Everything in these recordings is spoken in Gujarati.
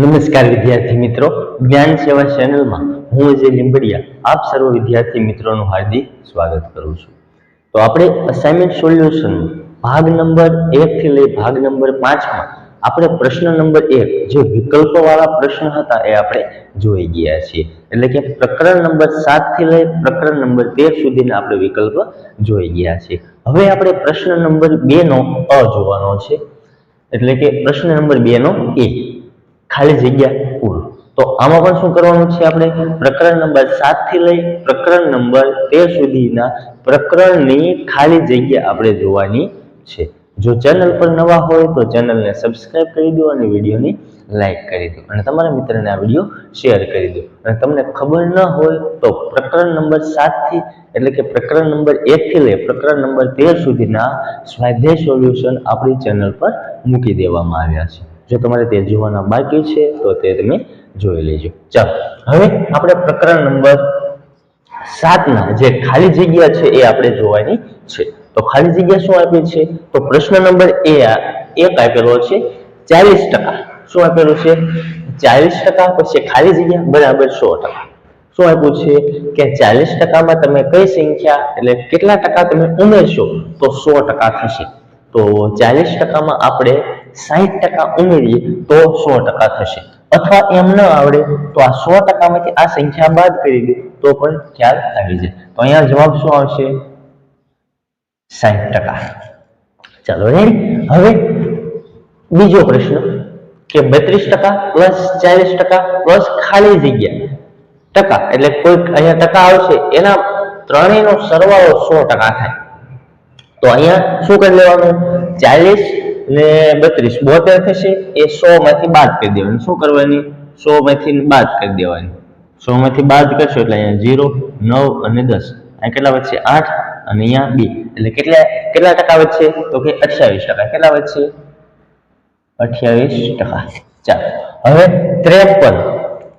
નમસ્કાર વિદ્યાર્થી મિત્રો, જ્ઞાન સેવા ચેનલમાં હું અજય લીંબડિયા, આપ સર્વ વિદ્યાર્થી મિત્રોનું હાર્દિક સ્વાગત કરું છું. તો આપણે અસાઇનમેન્ટ સોલ્યુશન ભાગ નંબર એક થી લઈ ભાગ નંબર પાંચમાં આપણે પ્રશ્ન નંબર એક, જે વિકલ્પોવાળા પ્રશ્ન હતા એ આપણે જોઈ ગયા છીએ. એટલે કે પ્રકરણ નંબર સાતથી લઈ પ્રકરણ નંબર તેર સુધીના આપણે વિકલ્પ જોઈ ગયા છીએ. હવે આપણે પ્રશ્ન નંબર બે નો અ જોવાનો છે. એટલે કે પ્રશ્ન નંબર બે નો એ. ખાલી જગ્યા પૂરો તો આમાં પણ શું કરવાનું છે આપણે? પ્રકરણ નંબર સાતથી લઈ પ્રકરણ નંબર તેર સુધીના પ્રકરણની ખાલી જગ્યા આપણે જોવાની છે. જો ચેનલ પર નવા હોય તો ચેનલને સબસ્ક્રાઇબ કરી દો અને વિડીયોની લાઈક કરી દો. અને તમારા મિત્રને આ વીડિયો શેર કરી દો. અને તમને ખબર ન હોય તો પ્રકરણ નંબર સાતથી એટલે કે પ્રકરણ નંબર એકથી લઈ પ્રકરણ નંબર તેર સુધીના સ્વાધ્યાય સોલ્યુશન આપણી ચેનલ પર મૂકી દેવામાં આવ્યા છે. જો તમારે તે જોવાના બાકી છે, તો તે તમે જોઈ લેજો. ચાલો, હવે આપણે પ્રકરણ નંબર સાતના જે ખાલી જગ્યા છે એ આપણે જોવાની છે. તો ખાલી જગ્યા શું આપી છે? તો પ્રશ્ન નંબર એ એક આપેલો છે, ચાલીસ ટકા. શું આપેલું છે? ચાલીસ ટકા, પછી ખાલી જગ્યા, બરાબર સો ટકા. શું આપ્યું છે? કે ચાલીસ ટકામાં તમે કઈ સંખ્યા, એટલે કેટલા ટકા તમે ઉમેરશો, તો સો ટકા થશે. તો ચાલીસ ટકામાં આપણે સાહીઠ ટકા ઉમેરીએ તો સો ટકા થશે. અથવા એમ ન આવડે તો આ સો ટકામાંથી આ સંખ્યા બાદ કરી દે તો પણ ખ્યાલ આવી જાય. તો અહીંયા જવાબ શું આવશે? સાહીઠ ટકા. ચાલો હવે બીજો પ્રશ્ન કે બત્રીસ ટકા પ્લસ ચાલીસ ટકા પ્લસ ખાલી જગ્યા ટકા એટલે કોઈ અહીંયા ટકા આવશે એના ત્રણેયનો સરવાળો સો ટકા થાય. તો અહીંયા શું કરી લેવાનું? ચાલીસ ને બત્રીસ, બોતેર થશે, એ સો માંથી બાદ કરી દેવાની. શું કરવાની? સો માંથી બાદ કરી દેવાની. સો માંથી બાદ કરશો એટલે અહીંયા જીરો, નવ અને દસ. અહીંયા કેટલા વધશે? આઠ અને અહીંયા બે. એટલે કેટલા કેટલા ટકા વધશે? તો કે અઠ્યાવીસ ટકા. કેટલા વધશે? અઠ્યાવીસ ટકા. ચાલો. હવે ત્રેપન.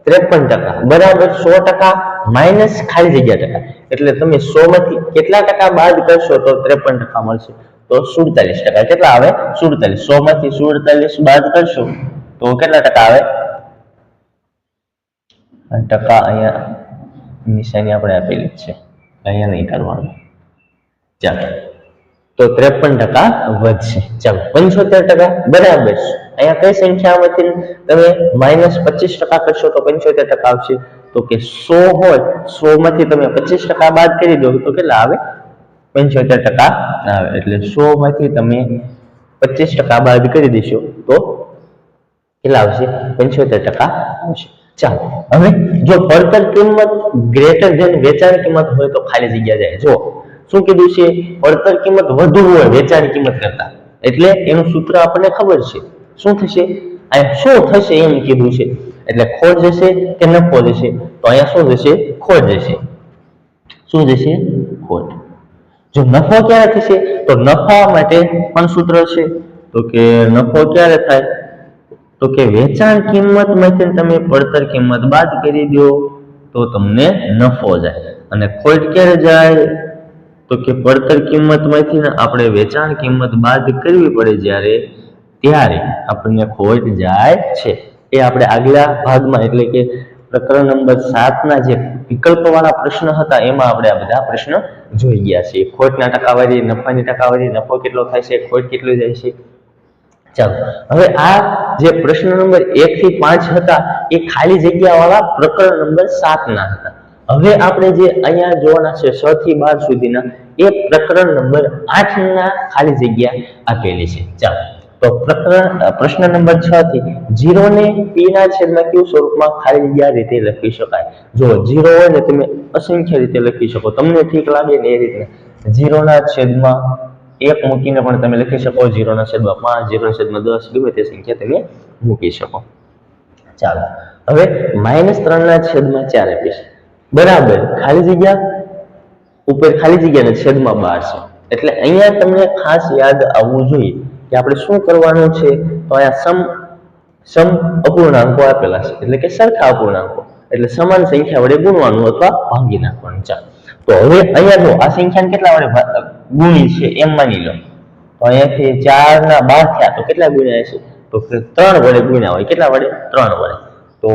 ત્રેપન ટકા. બરાબર સો ટકા માઇનસ ખાલી જગ્યા ટકા. એટલે તમે સો માંથી કેટલા ટકા બાદ કરશો તો ત્રેપન ટકા મળશે. તો સુડતાલીસ ટકા. કેટલા આવે? સુડતાલીસ. સો માંથી સુડતાલીસ બાદ કરશો તો કેટલા ટકા આવે? ટકા અહીંયા નિશાની આપણે આપેલી છે. અહીંયા નહીં કરવાનું. ચાલો. તો ત્રેપન ટકા વધશે. ચાલો, પંચોતેર ટકા બરાબર છે. અહીંયા કઈ સંખ્યામાંથી તમે માઇનસ પચીસ ટકા કરશો તો પંચોતેર ટકા આવશે. તો કે સો હોય, સો માંથી તમે પચીસ ટકા બાદ કરી દો તો કેટલા આવે? પંચોતેર ટકા આવે. એટલે સો માંથી તમે પચીસ ટકા બાદ કરી દેશો તો કેટલા આવશે? પંચોતેર ટકા આવશે. ચાલો, હવે જો પડતર કિંમત ગ્રેટર ધેન વેચાણ કિંમત હોય તો ખાલી જગ્યા જાય. જો શું કીધું છે? પડતર કિંમત વધુ હોય વેચાણ કિંમત કરતા. એટલે એનું સૂત્ર આપણને ખબર છે. શું થશે? અહીંયા શું થશે એમ કીધું છે. એટલે ખોટ જશે કે નફો જશે? તો અહીંયા શું જશે? ખોટ જશે. શું જશે? ખોટ. જો નફો ક્યારે થશે? તો નફા માટે પણ સૂત્ર છે. તો કે નફો ક્યારે થાય? તો કે વેચાણ કિંમતમાંથી તમે પડતર કિંમત બાદ કરી દો, તો તમને નફો જાય. અને ખોટ ક્યારે જાય? તો કે પડતર કિંમતમાંથી માંથી આપણે વેચાણ કિંમત બાદ કરવી પડે જ્યારે, ત્યારે આપણને ખોટ જાય છે. એ આપણે આગલા ભાગમાં, એટલે કે પ્રકરણ નંબર સાતના જે વિકલ્પવાળા પ્રશ્ન હતા, એમાં આપણે આ બધા પ્રશ્ન જોઈ ગયા છે ખોટના ટકાવારી, નફાની ટકાવારી, નફો કેટલો થાય છે, ખોટ કેટલો જાય છે? ચાલો, હવે આ જે પ્રશ્ન નંબર એક થી પાંચ હતા, એ ખાલી જગ્યા વાળા પ્રકરણ નંબર સાત ના હતા. હવે આપણે જે અહીંયા જોવાના છે, છ થી બાર સુધીના, એ પ્રકરણ નંબર આઠ ના ખાલી જગ્યા આપેલી છે. ચાલો. તો પ્રકરણ પ્રશ્ન નંબર 6 થી 0 ને p ના છેદમાં કેવું સ્વરૂપમાં ખાલી જગ્યા રીતે લખી શકાય? જો 0 હોય ને તમે અસંખ્ય રીતે લખી શકો. તમને ઠીક લાગે ને એ રીતે 0 ના છેદમાં એક મૂકીને પણ તમે લખી શકો. 0 ના છેદમાં પાંચ, જીરો ના છેદમાં દસ, ગમે તે સંખ્યા તમે મૂકી શકો. ચાલો, હવે માઇનસ ત્રણ ના છેદમાં ચાર આપીશ. બરાબર, ખાલી જગ્યા? ઉપર ખાલી જગ્યા ને છેદમાં બાર છે. એટલે અહીંયા તમને ખાસ યાદ આવવું જોઈએ. કે આપણે શું કરવાનું છે, તો અહીંયા સમ સમ અપૂર્ણાંકો આપેલા છે. એટલે કે સરખા અપૂર્ણાંકો. એટલે સમાન સંખ્યા વડે ગુણવાનું અથવા ભાંગી નાખવાનું. ચાલો. તો હવે અહીંયા જો આ સંખ્યાને કેટલા વડે ગુણી છે એમ માની લો. તો અહીંયાથી ચાર ના બાર થયા, તો કેટલા ગુણ્યા છે તો ત્રણ વડે ગુણ્યા હોય. કેટલા વડે? ત્રણ વડે. તો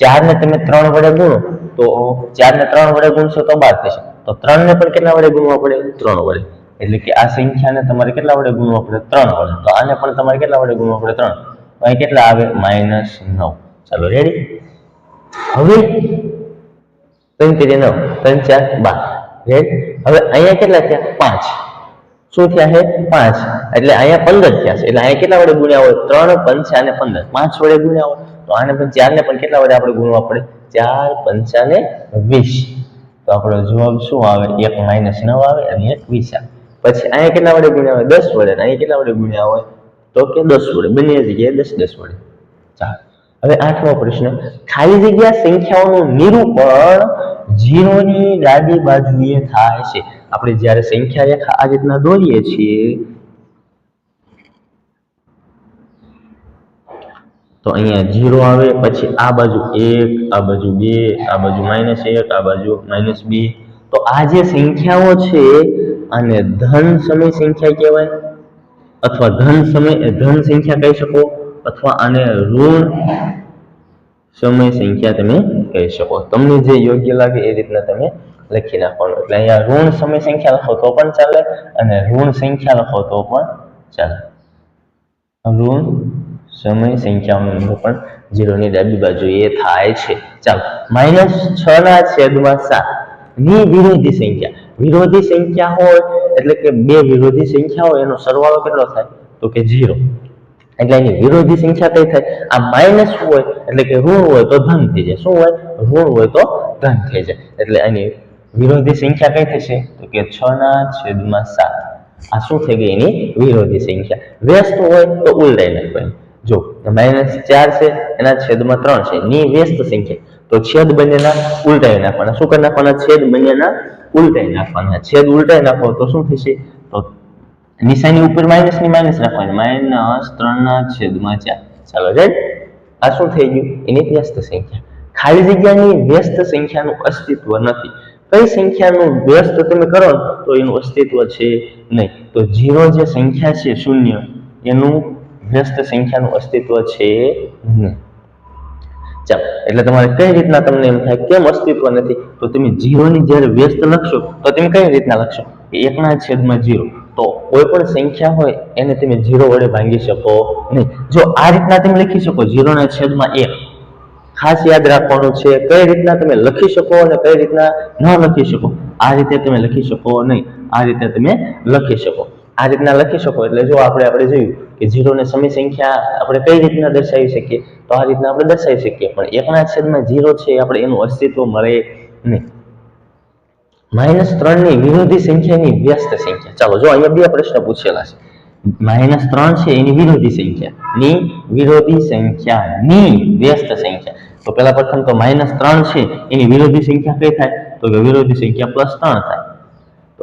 ચાર ને તમે ત્રણ વડે ગુણો, તો ચાર ને ત્રણ વડે ગુણશો તો બાર થશે. તો ત્રણ ને પણ કેટલા વડે ગુણવા પડે? ત્રણ વડે. એટલે કે આ સંખ્યાને તમારે કેટલા વડે ગુણવા પડે? ત્રણ વડે. તો આને પણ તમારે કેટલા વડે ગુણવા પડે? ત્રણ. અહીં કેટલા આવે? માઇનસ નવ. ચાલો રેડી હવે ત્રણ તેરી નવ. ત્રણ, ચાર, બાર. રેડ હવે અહીંયા કેટલા થયા? પાંચ. શું થયા છે? પાંચ. એટલે અહીંયા પંદર થયા છે. એટલે અહીંયા કેટલા વડે ગુણ્યા હોય? ત્રણ, પંચા અને પંદર. પાંચ વડે ગુણ્યા હોય? તો આને પણ ચાર ને પણ કેટલા વડે આપણે ગુણવા પડે? ચાર, પંચા ને વીસ. તો આપણો જવાબ શું આવે? એક માઇનસ નવ આવે અને એક વીસ આવે. પછી અહીંયા કેટલા વડે ગુણ્યા હોય? દસ વડે. અહીંયા કેટલા વડે ગુણ્યા હોય? તો કે દસ વડે. બંને જગ્યાએ દસ દસ વડે. ચાલો. હવે આઠમો પ્રશ્ન. ખાલી જગ્યા સંખ્યાઓનું નિરૂપણ જીરોની ડાબી બાજુએ થાય છે. આપણે જ્યારે સંખ્યા રેખા આ રીતના દોરીએ છીએ, તો અહીંયા જીરો આવે, પછી આ બાજુ એક, આ બાજુ બે, આ બાજુ માઇનસ એક, આ બાજુ માઇનસ બે. તો આ જે સંખ્યાઓ છે આને ધન સમય સંખ્યા કહેવાય. અથવા ધન સમય ધન સંખ્યા કહી શકો. અથવા આને ઋણ સમય સંખ્યા તમે કહી શકો. તમને જે યોગ્ય લાગે એ રીતના તમે લખી નાખવાનું. એટલે અહીંયા ઋણ સમય સંખ્યા લખો તો પણ ચાલે અને ઋણ સંખ્યા લખો તો પણ ચાલે. ઋણ સમય સંખ્યાઓનું પણ જીરોની ડાબી બાજુ એ થાય છે. ચાલો. માઇનસ છ ના છેદમાં સાત. ની વિરોધી સંખ્યા. વિરોધી સંખ્યા હોય, એટલે કે બે વિરોધી સંખ્યા હોય, એનો સરવાળો કેટલો થાય? તો કે ઝીરો. એટલે એની વિરોધી સંખ્યા કઈ થાય? આ માઇનસ હોય, એટલે કે ઋણ હોય, તો ધન થઈ જાય. શું હોય? ઋણ હોય તો ધન થઈ જાય. એટલે એની વિરોધી સંખ્યા કઈ થશે? તો કે છ ના છેદમાં સાત. આ શું થઈ ગઈ એની વિરોધી સંખ્યા? વ્યસ્ત હોય તો ઉલટાઈ નાખવાની. જો માઇનસ ચાર છે, એના છેદમાં ત્રણ છે. ની વ્યસ્ત સંખ્યા. તો છેદ બંનેના ઉલટાઈ નાખવાના. શું કરી નાખવાના? છેદ બંનેના ઉલટાઈ નાખવાના. છેદ ઉલટાઈ નાખો તો શું થશે? તો નિશાની ઉપર માઇનસની માઇનસ રાખવાની. માઇનસ ત્રણ ના છેદમાં ચાર. ચાલો આ શું થઈ ગયું? એની વ્યસ્ત સંખ્યા. ખાલી જગ્યાની વ્યસ્ત સંખ્યાનું અસ્તિત્વ નથી. કઈ સંખ્યાનું વ્યસ્ત તમે કરો તો એનું અસ્તિત્વ છે નહીં. તો જીરો જે સંખ્યા છે શૂન્ય, એનું વ્યસ્ત સંખ્યાનું અસ્તિત્વ છે નહીં. ચાલો. એટલે તમારે કઈ રીતના તમને એમ થાય કેમ અસ્તિત્વ નથી? તો તમે જીરોની જ્યારે વ્યસ્ત લખશો, તો તમે કઈ રીતના લખશો? એકના છેદમાં જીરો. તો કોઈ પણ સંખ્યા હોય, એને તમે જીરો વડે ભાંગી શકો નહીં. જો આ રીતના તમે લખી શકો, જીરોના છેદમાં એક. ખાસ યાદ રાખવાનું છે, કઈ રીતના તમે લખી શકો અને કઈ રીતના ન લખી શકો. આ રીતે તમે લખી શકો નહીં. આ રીતે તમે લખી શકો. આ રીતના લખી શકો. એટલે જો આપણે આપણે જોયું કે જીરો ને સમય સંખ્યા આપણે કઈ રીતના દર્શાવી શકીએ? તો આ રીતના આપણે દર્શાવી શકીએ. પણ એકના છેદમાં જીરો છે, આપણે એનું અસ્તિત્વ મળે નહીં. માઇનસ ત્રણની વિરોધી સંખ્યાની વ્યસ્ત સંખ્યા. ચાલો, જો અહીંયા બે પ્રશ્ન પૂછેલા છે. માઇનસ ત્રણ છે, એની વિરોધી સંખ્યા ની વિરોધી સંખ્યા ની વ્યસ્ત સંખ્યા. તો પેલા પ્રથમ તો માઇનસ ત્રણ છે, એની વિરોધી સંખ્યા કઈ થાય? તો કે વિરોધી સંખ્યા પ્લસ ત્રણ થાય.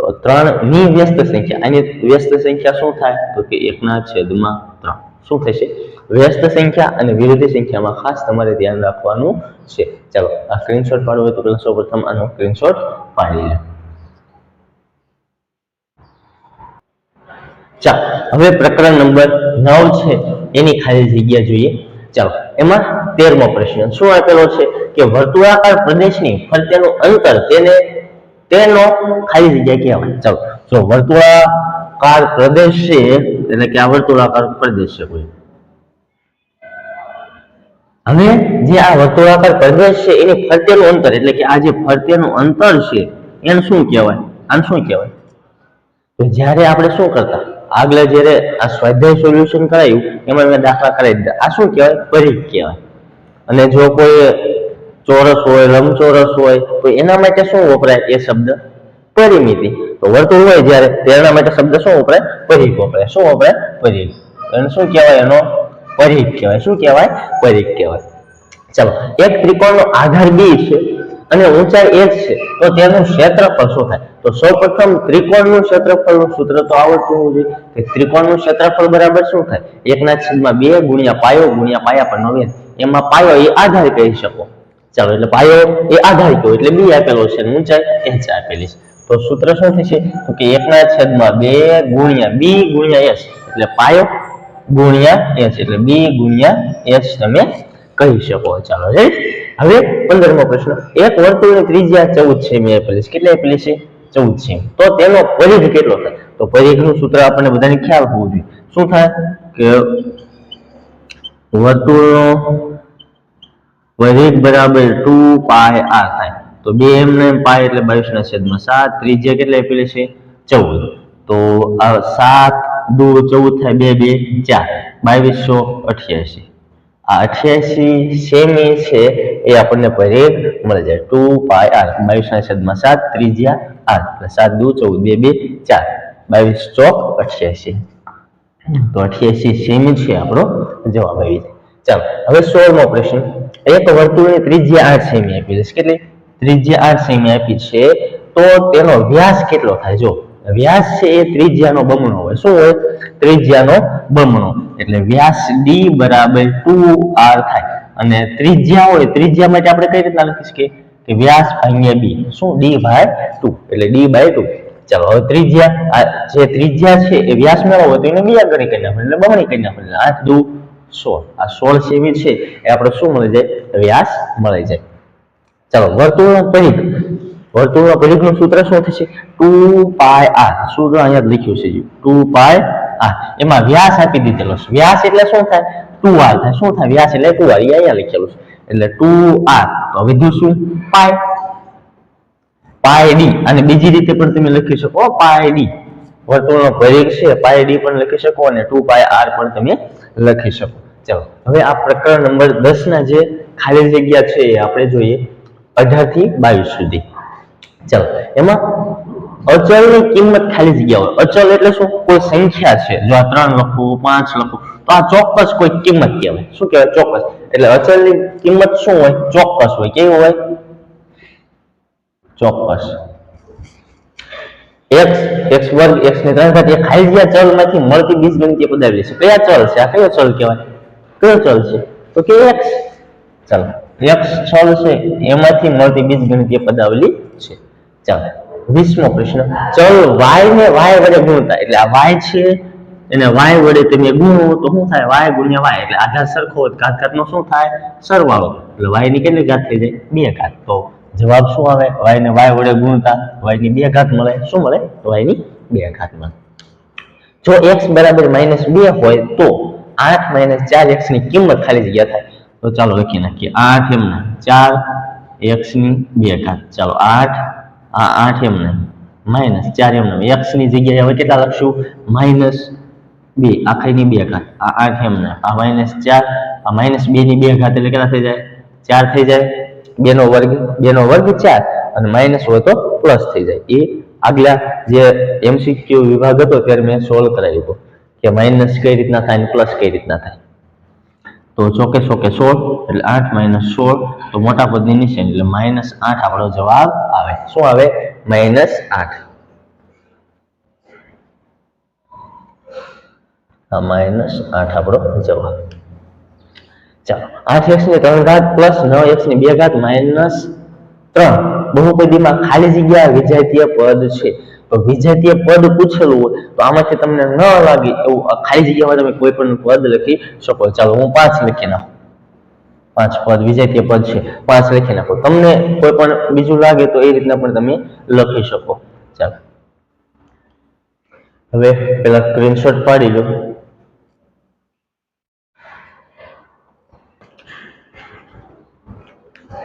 તો ત્રણની વ્યસ્ત સંખ્યા. આની વ્યસ્ત સંખ્યા શું થાય? તો કે એકના છેદમાં ત્રણ. શું થશે? વ્યસ્ત સંખ્યા અને વિરોધી સંખ્યામાં ખાસ તમારે ધ્યાન રાખવાનું છે. ચાલો, આ સ્ક્રીનશોટ પાડવો હોય તો પેલા સૌપ્રથમ આનો સ્ક્રીનશોટ પાડી લે. ચાલો, હવે પ્રકરણ નંબર નવ છે. એની ખાલી જગ્યા જોઈએ. ચાલો, એમાં તેરમો પ્રશ્ન. શું આપેલો છે? કે વર્તુળાકાર પ્રદેશની ફરતેનું અંતર તેને તેનો ખાલી જગ્યા કહેવાય. ચાલો, જો વર્તુળાકાર પ્રદેશ છે, એટલે કે આ વર્તુળાકાર પ્રદેશ છે કોઈ. હવે જે આ વર્તુળાકાર પ્રદેશ છે, એની ફરતેનું અંતર, એટલે કે આ જે ફરતેનું અંતર છે, એને શું કહેવાય? આને શું કહેવાય? તો જ્યારે આપણે શું કરતા? આગળ જ્યારે આ સ્વાધ્યાય સોલ્યુશન કરાયું, એમાં મેં દાખલા કરાવી દીધા. આ શું કહેવાય? પરિઘ કહેવાય. અને જો કોઈ ચોરસ હોય, લંબચોરસ હોય, તો એના માટે શું વપરાય એ શબ્દ? પરિમિતિ. તો વર્તુળ હોય જ્યારે તેના માટે શબ્દ શું વપરાય? પરિઘ વપરાય. શું વપરાય? પરિઘ. એને શું કહેવાય એનો? પરિઘ કહેવાય. શું કહેવાય? પરિઘ કહેવાય. ચાલો, એક ત્રિકોણનો આધાર બી છે અને ઊંચાઈ એક છે. તો તેનું ક્ષેત્રફળ શું થાય? તો સૌપ્રથમ ત્રિકોણનું ક્ષેત્રફળનું સૂત્ર તો આવડતું હોવું જોઈએ કે ત્રિકોણનું ક્ષેત્રફળ બરાબર શું થાય? એકના છેદમાં બે ગુણ્યા પાયો ગુણ્યા પાયા પર નવે એમાં પાયો એ આધાર કહી શકો. ચાલો, એટલે પાયો એ આધાર કયો એટલે બી આપેલો છે ઊંચાઈ એચ આપેલી છે. તો સૂત્ર શું થશે? તો કે એકના છેદમાં બે ગુણ્યા બી ગુણ્યા એચ. એટલે પાયો ગુણ્યા એચ, એટલે બી ગુણ્યા એચ તમે કહી શકો. ચાલો રાઈટ હવે પંદરમો પ્રશ્ન. એક વર્તુળની ત્રિજ્યા ચૌદ સેમી આપેલી છે. કેટલી આપેલી છે? ચૌદ સેમી તો તેનો પરિઘ કેટલો થાય? તો પરિઘનું સૂત્ર આપણને બધાને ખ્યાલ હોવું જોઈએ. શું થાય? કે વર્તુળનો પરિઘ બરાબર ટુ પાય આર થાય તો બે એમ ને પાય એટલે બાવીસ ના છેદમાં સાત. ત્રિજ્યા કેટલી આપેલી છે? ચૌદ. તો આ સાત, દુ, ચૌદ થાય બે બે, ચાર. બાવીસો અઠ્યાસી. આ અઠ્યાસી સેમી છે એ આપણને પરિઘ મળી જાય. Two pi r. બાવીસ ના છેદમાં સાત, ત્રિજ્યા આર. એટલે સાત, દુ, ચૌદ, બે બે, ચાર. બાવીસ ચોક અઠ્યાસી. તો અઠ્યાસી સેમી છે આપણો જવાબ આવી જાય. ચાલો, હવે સોળમો પ્રશ્ન. એક વર્તુળની ત્રિજ્યા આઠ સેમી આપી છે કેટલી? ત્રિજ્યા આઠ સેમી આપી છે. તો તેનો વ્યાસ કેટલો થાય? જો, વ્યાસ છે એ ત્રિજ્યાનો બમણો હોય. શું હોય? ત્રિજ્યાનો બમણો. એટલે વ્યાસ ડી બરાબર ટુ આર થાય. અને ત્રિજ્યા હોય, ત્રિજ્યા માટે આપણે કઈ રીતના લખી શકીએ? કે વ્યાસ ભાગ્યા બી શું? D by two. એટલે ડી બાય ટુ. ચાલો, હવે ત્રિજ્યા, આ જે ત્રિજ્યા છે એ વ્યાસ મેળવો હોય તો એને બીજા ગણી કરી નાખો એટલે બમણી કરી નાખો આઠ દુ સોળ. આ સોળ સેમી છે, એ આપણે શું મળી જાય? વ્યાસ મળી જાય. ચાલો, વર્તુળનો પરિઘ. વર્તુળના પરિઘનું સૂત્ર શું થશે? Two pi r. સૂત્ર અહીંયા લખ્યું છે ટુ પાય આર. એમાં વ્યાસ આપી દીધેલો છે. વ્યાસ એટલે શું થાય? ટુ આર થાય. શું થાય? વ્યાસ એટલે ટુ આર. અહીંયા લખેલું છે. એટલે ટુ આર. તો વિધું શું? પાય. Pi D. અને બીજી રીતે પણ તમે લખી શકો. Pi D. વર્તુળનો પરિઘ છે. પાય ડી પણ લખી શકો અને ટુ પાય આર પણ તમે લખી શકો. ચલો. હવે આ પ્રકરણ નંબર દસ ના જે ખાલી જગ્યા છે એ આપણે જોઈએ અઢારથી બાવીસ સુધી. ચાલો. એમાં અચળની કિંમત ખાલી જગ્યા હોય. અચળ એટલે શું? કોઈ સંખ્યા છે. જો આ ત્રણ લખું, પાંચ લખું, તો આ ચોક્કસ કોઈ કિંમત કહેવાય. શું કહેવાય? ચોક્કસ. એટલે અચળની કિંમત શું હોય? ચોક્કસ હોય. કેવું હોય? ચોક્કસ. x x વર્ગ x ની ત્રણ ઘાત એ ખાલી જગ્યા ચલમાંથી મળતી બીજગણિતીય પદાવલી છે. કયા ચલ છે? આ કયો ચલ કહેવાય? કયો ચલ છે? તો કે x. ચાલો, x ચલ છે, એમાંથી મળતી બીજગણિતીય પદાવલી છે. ચાલો, વીસમો પ્રશ્ન. ચલ y ને y વડે ગુણતા, એટલે આ y છે એને y વડે તમે ગુણો, તો શું થાય? Y ગુણ્યા y, એટલે આધાર સરખો હોય ઘાત ઘાતનો શું થાય? સરવાળો. એટલે y ની કેટલી ઘાત થઈ જાય? બે ઘાત. તો જવાબ શું આવે? Y ને y વડે ગુણતા, y ની બે ઘાત મળે. શું મળે? y ની બે ઘાત મળે. જો x બરાબર માઇનસ બે હોય તો આઠ માઇનસ ચાર એક્સની કિંમત ખાલી જગ્યા થાય. તો ચાલો લખી નાખીએ. આઠ એમના ચાર એક્સની બે ઘાત. ચાલો આઠ, આ આઠ એમના માઇનસ ચાર એમના એક્સની જગ્યાએ હવે કેટલા લખશું? માઇનસ બે આખાની બે ઘાત. આ આઠ એમના આ માઇનસ ચાર, આ માઇનસ બે ની બે ઘાત એટલે કેટલા થઈ જાય? ચાર થઈ જાય. બે નો વર્ગ, બે નો વર્ગ ચાર અને માઇનસ હોય તો પ્લસ થઈ જાય. એ આગલા જે એમસીક્યુ વિભાગ હતો ત્યારે મેં સોલ્વ કરાવ્યું હતું. કે માઇનસ કઈ રીતના થાય પ્લસ કઈ રીતના થાય. તો ચોકે ચોકે સોળ, એટલે આઠ માઇનસ સોળ, તો મોટા પદની નિશાની એટલે માઇનસ આઠ આપણો જવાબ આવે. શું આવે? માઇનસ આઠ. માઇનસ આઠ આપણો જવાબ. ચાલો, આઠ એક્સની ત્રણ ઘાત પ્લસ નવ એક્સની બે ઘાત માઇનસ ત્રણ. બહુપદીમાં ખાલી જગ્યા વિજાતીય પદ છે. તો વિજાતીય પદ પૂછેલું હોય તો આમાંથી તમને ન લાગે એવું ખાલી જગ્યામાં તમે કોઈ પણ પદ લખી શકો. ચાલો હું પાંચ લખી નાખું. પાંચ પદ, વિજાતીય પદ છે. પાંચ લખી નાખો. તમને કોઈ પણ બીજું લાગે તો એ રીતના પણ તમે લખી શકો. ચાલો. હવે પેલા સ્ક્રીનશોટ પાડી લો.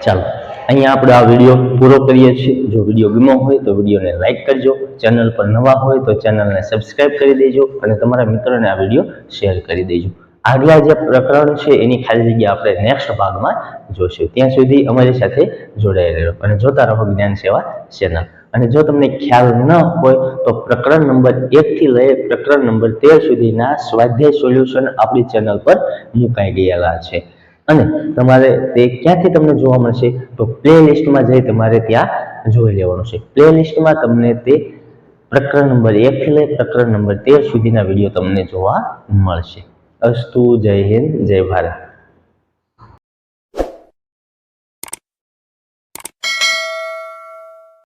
ચાલો. અહીંયા આપણે આ વીડિયો પૂરો કરીએ છીએ. જો વીડિયો ગમ્યો હોય તો વિડીયોને લાઇક કરજો. ચેનલ પર નવા હોય તો ચેનલને સબસ્ક્રાઇબ કરી દેજો અને તમારા મિત્રોને આ વીડિયો શેર કરી દેજો. આગલા જે પ્રકરણ છે એની ખાલી જગ્યા આપણે નેક્સ્ટ ભાગમાં જોશું. ત્યાં સુધી અમારી સાથે જોડાયેલા રહો અને જોતા રહો જ્ઞાન સેવા ચેનલ. અને જો તમને ખ્યાલ ન હોય તો પ્રકરણ નંબર એક થી લઈ પ્રકરણ નંબર તેર સુધીના સ્વાધ્યાય સોલ્યુશન આપણી ચેનલ પર મુકાઈ ગયેલા છે. અને તમારે તે ક્યાંથી તમને જોવા મળશે તો પ્લે લિસ્ટમાં જઈ તમારે ત્યાં જોઈ લેવાનું છે. પ્લે લિસ્ટમાં તમને તે પ્રકરણ નંબર એક થી પ્રકરણ નંબર તેર સુધીના વીડિયો તમને જોવા મળશે. અસ્તુ જય હિન્દ, જય ભારત.